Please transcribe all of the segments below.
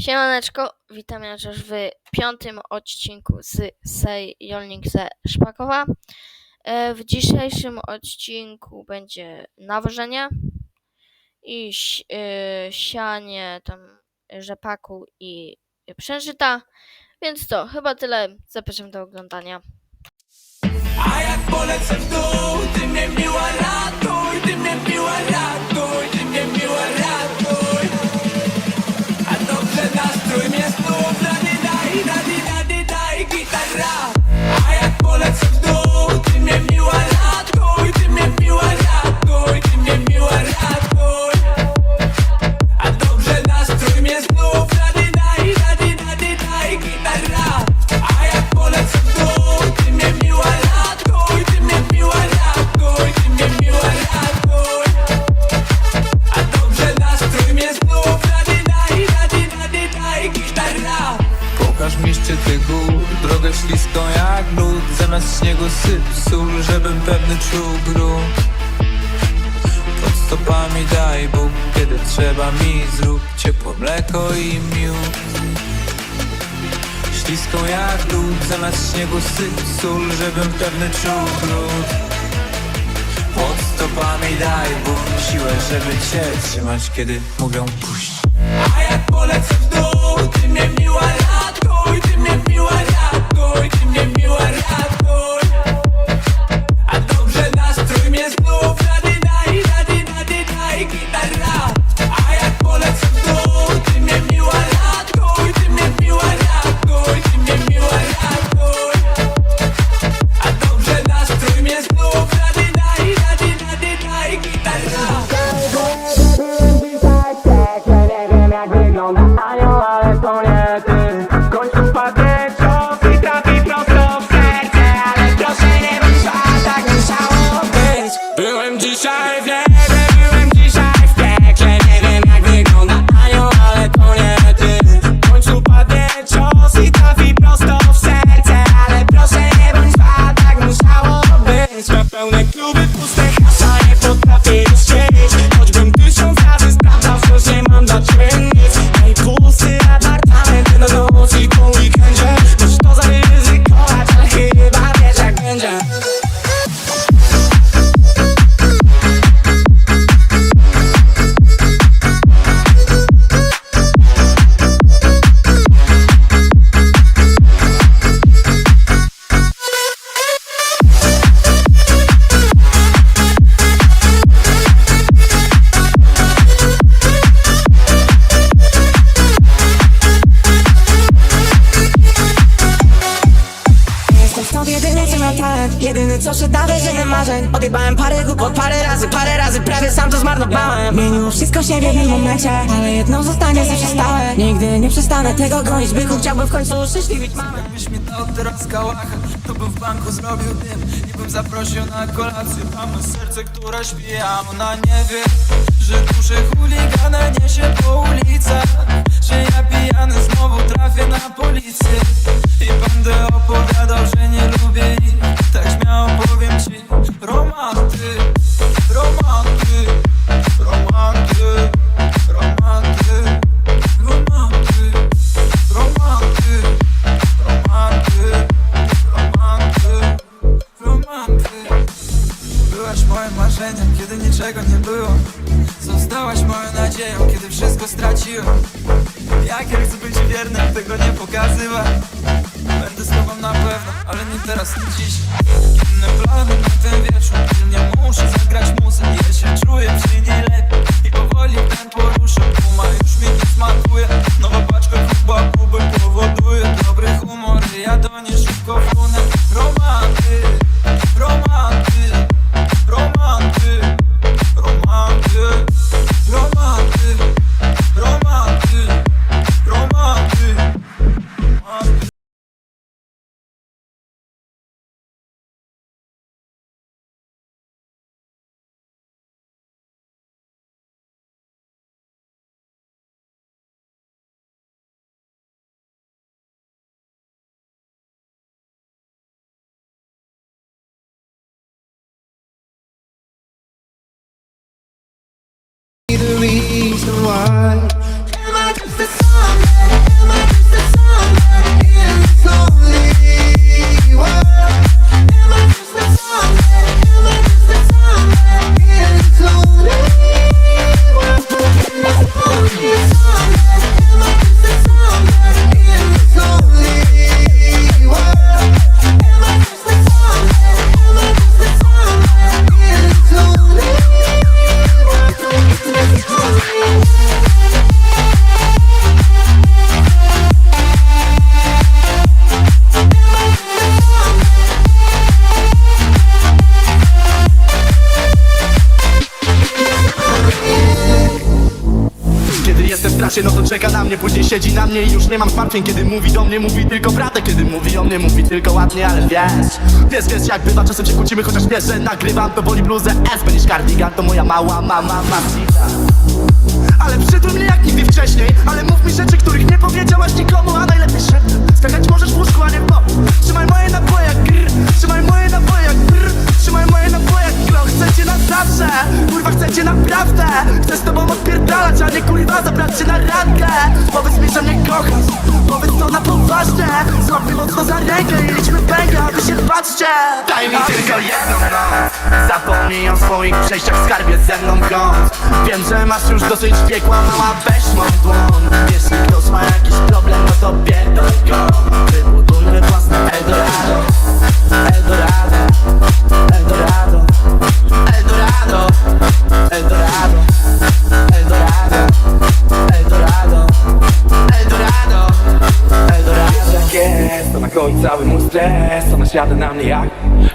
Siemaneczko, witam ja w piątym odcinku z Say Jolnik ze Szpakowa. E, W dzisiejszym odcinku będzie nawożenie i e, sianie tam rzepaku i przężyta. Więc to, chyba tyle. Zapraszam do oglądania. A jak polecę lód Zamiast śniegu syp sól, żebym pewny czuł grunt. Pod stopami daj Bóg, kiedy trzeba mi Zrób ciepłe mleko i miód. Śliską jak lód, zamiast śniegu syp sól Żebym pewny czuł grunt. Pod stopami daj Bóg siłę, żeby cię trzymać, kiedy mówią puść. A jak polecę w dół, ty mnie miła ratuj, ty mnie miła ratuj, ty mnie miła ratuj. A marzeń Odjebałem parę głupot parę razy, parę razy Prawie sam to zmarnowałem. Zmieniło wszystko się w jednym momencie Ale jedno zostanie zawsze stałe. Nigdy nie przestanę tego gonić Byku chciałbym w końcu uszczęśliwić mamę. Jakbyś mi dał teraz kałacha To bym w banku zrobił dym. I bym zaprosił na kolację Mamy serce, które śpi, a ona nie wie Że duże chuligana niesie po ulicach. Że ja pijany znowu trafię na policję. I będę opowiadał, że nie lubię ich Tak śmiało kiedy wszystko straciłem. Ja chcę być wiernym, tego nie pokazywać. Będę z tobą na pewno, ale nie teraz, nie dziś. Inne plany na ten wieczór, pilnie muszę zagrać muzę Ja się czuję przy niej lepiej. I powoli ten poruszę Puma już mi nie smakuje, nowa paczka kuba kuby powoduje Dobry humor, ja do niej szybko wchłonę czeka na mnie Później siedzi na mnie i już nie mam zmartwień Kiedy mówi do mnie, mówi tylko prawdę Kiedy mówi o mnie, mówi tylko ładnie, ale wiesz. Wiesz, wiesz jak bywa, czasem się kłócimy Chociaż wiesz, że nagrywam to woli bluzę S Niż cardigan, to moja mała mama Masita ale przytul mnie jak nigdy wcześniej. Ale mów mi rzeczy, których nie powiedziałaś nikomu A najlepiej szeptem Skakać możesz w łóżku, a nie w Trzymaj moje naboje jak grr. Trzymaj moje naboje jak brr Trzymaj moje naboje Kurwa chcecie naprawdę. Chcę z tobą odpierdalać, a nie kurwa zabrać cię na randkę. Powiedz mi, że mnie kochasz Powiedz to na poważnie. Złap mnie mocno za rękę i liczmy pęka A wy się patrzcie. Daj mi tylko jedną noc. Zapomnij o swoich przejściach w skarbie ze mną bądź Wiem, że masz już dosyć piekła Mała weź mą dłoń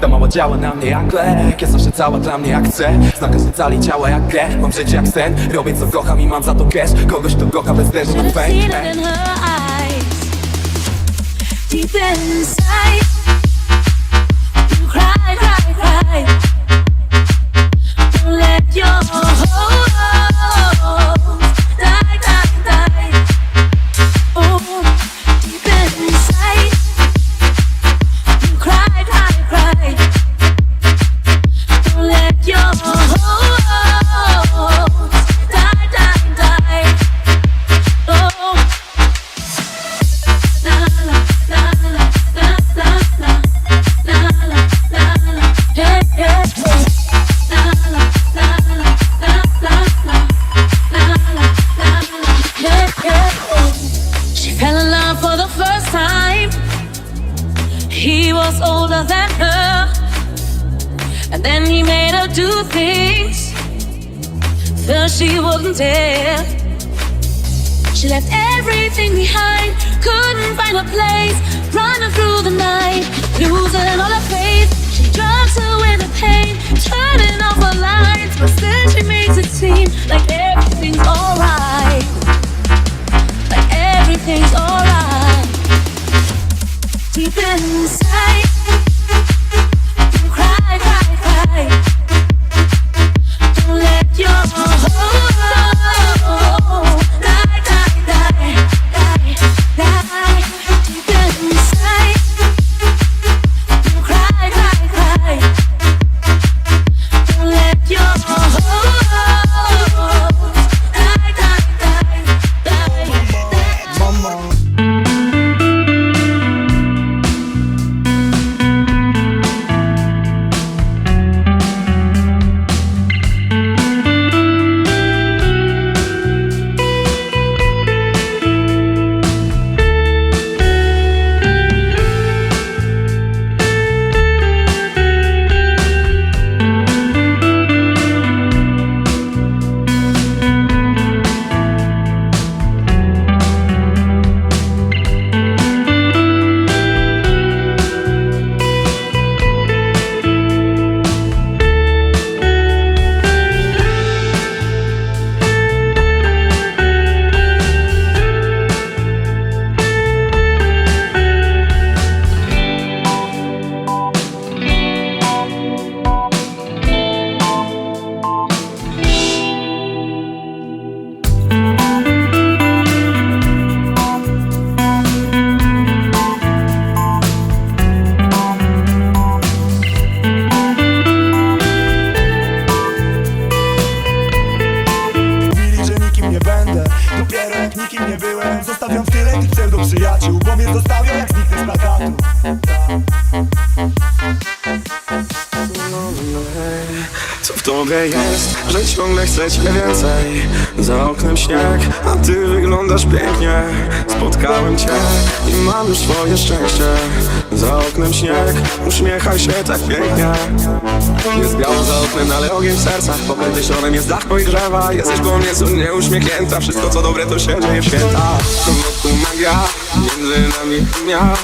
ta mała działa na mnie jak lek. Jest zawsze cała dla mnie jak chcę Znam każdy cali ciała jak grę Mam życie jak sen. Robię co kocham i mam za to cash. Kogoś kto kocha bez eyes. Deep inside, you cry, cry, cry. Don't let your That she wouldn't dare. She left everything behind, couldn't find a place, running through the night, losing all her faith. She drugs away the pain, turning off her lights, but still she makes it seem like everything's alright, like everything's alright. Deep inside, Bye. Co w tobie jest, że ciągle chcę cię więcej. Za oknem śnieg, a ty wyglądasz pięknie. Spotkałem cię i mam już swoje szczęście. Za oknem śnieg, uśmiechaj się tak pięknie. Jest biało za oknem, ale ogień w sercach. Pokręty sionem jest dach i Jesteś po mnie cudnie uśmiechnięta. Wszystko co dobre to się dzieje w święta. Wokół magia, między nami chemia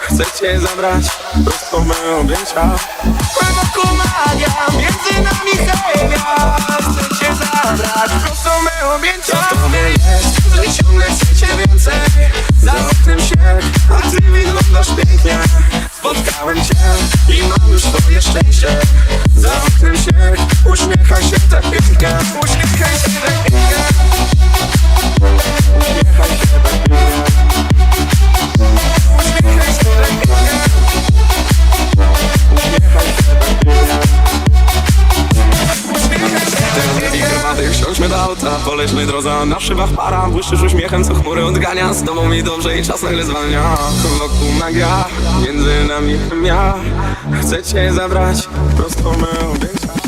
Chcę cię zabrać prosto me objęcia magia, między nami chemia Chcę cię zabrać. Prosto me objęcia Co jest, że ciągle chcecie więcej. Za oknem śnieg, a ty wyglądasz pięknie. Spotkałem cię i mam już swoje szczęście Krowaty, wsiądźmy do auta Polećmy drodze, na szybach para. Błyszczysz uśmiechem, co chmury odgania. Z tobą mi dobrze i czas nagle zwalnia. Wokół magia, między nami ja Chcę cię zabrać Prosto me objęcia